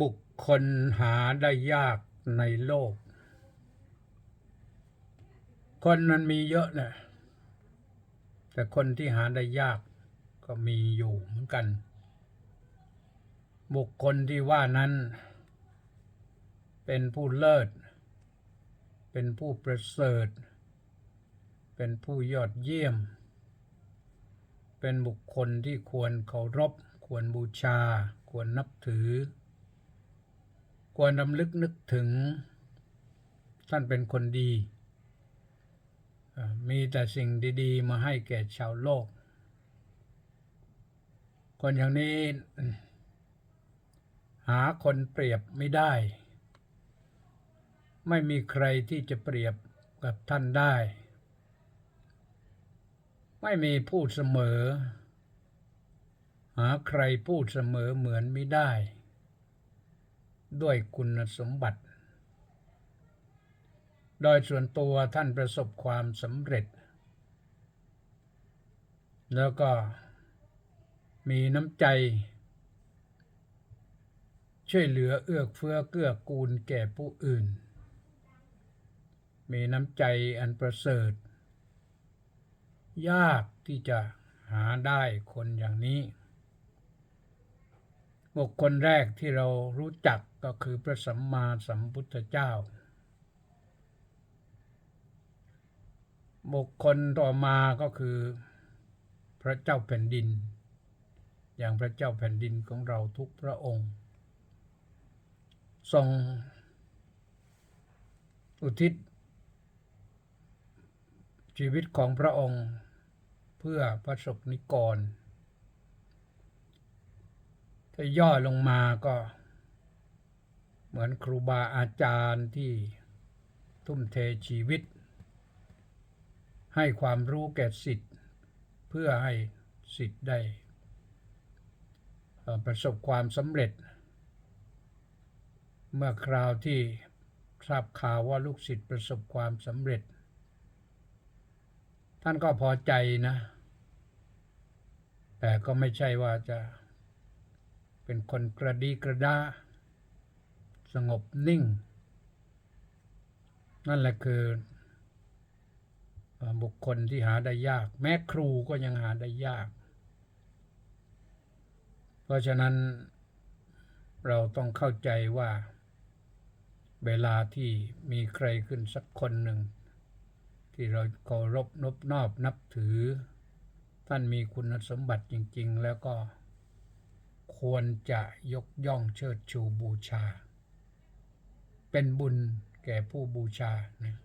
บุคคลหาได้ยากในโลก คนมันมีเยอะนะแต่คนที่หาได้ยากก็มีอยู่เหมือนกัน บุคคลที่ว่านั้น เป็นผู้เลิศ เป็นผู้ประเสริฐ เป็นผู้ยอดเยี่ยม เป็นบุคคลที่ควรเคารพ ควรบูชา ควรนับถือ ควรรำลึกนึกถึง ท่านเป็นคนดี มีแต่สิ่งดีๆ มาให้แก่ชาวโลก คนอย่างนี้ หาคนเปรียบไม่ได้ ไม่มีใครที่จะเปรียบกับท่านได้ ไม่มีพูดเสมอ หาใครพูดเสมอเหมือนไม่ได้ ด้วยคุณสมบัติ โดยส่วนตัวท่านประสบความสำเร็จ แล้วก็มีน้ำใจ ช่วยเหลือเอื้อเฟื้อเกื้อกูลแก่ผู้อื่น มีน้ำใจอันประเสริฐ ยากที่จะหาได้คนอย่างนี้ บุคคลแรกที่เรารู้จัก ก็คือพระสัมมาสัมพุทธเจ้า บุคคลต่อมาก็คือ พระเจ้าแผ่นดิน อย่างพระเจ้าแผ่นดินของเราทุกพระองค์ ทรง อุทิศ ชีวิตของพระองค์ เพื่อพระสกนิกรถ้าย่อลงมาก็ เหมือนครูบาอาจารย์ที่ทุ่มเทชีวิต ให้ความรู้แก่สิทธิ์ เพื่อให้สิทธิ์ได้ ประสบความสำเร็จ เมื่อคราวที่ทราบข่าวว่าลูกศิษย์ประสบความสำเร็จ ท่านก็พอใจนะ แต่ก็ไม่ใช่ว่าจะเป็นคนกระดีกระดา สงบนิ่ง นั่นแหละคือบุคคลที่หาได้ยาก แม้ครูก็ยังหาได้ยาก เพราะฉะนั้นเราต้องเข้าใจว่า เวลาที่มีใครขึ้นสักคนหนึ่ง ที่เราเคารพนบนอบนับถือ ท่านมีคุณสมบัติจริง ๆ แล้วก็ควรจะยกย่องเชิดชูบูชา เป็นบุญแก่ผู้บูชานะ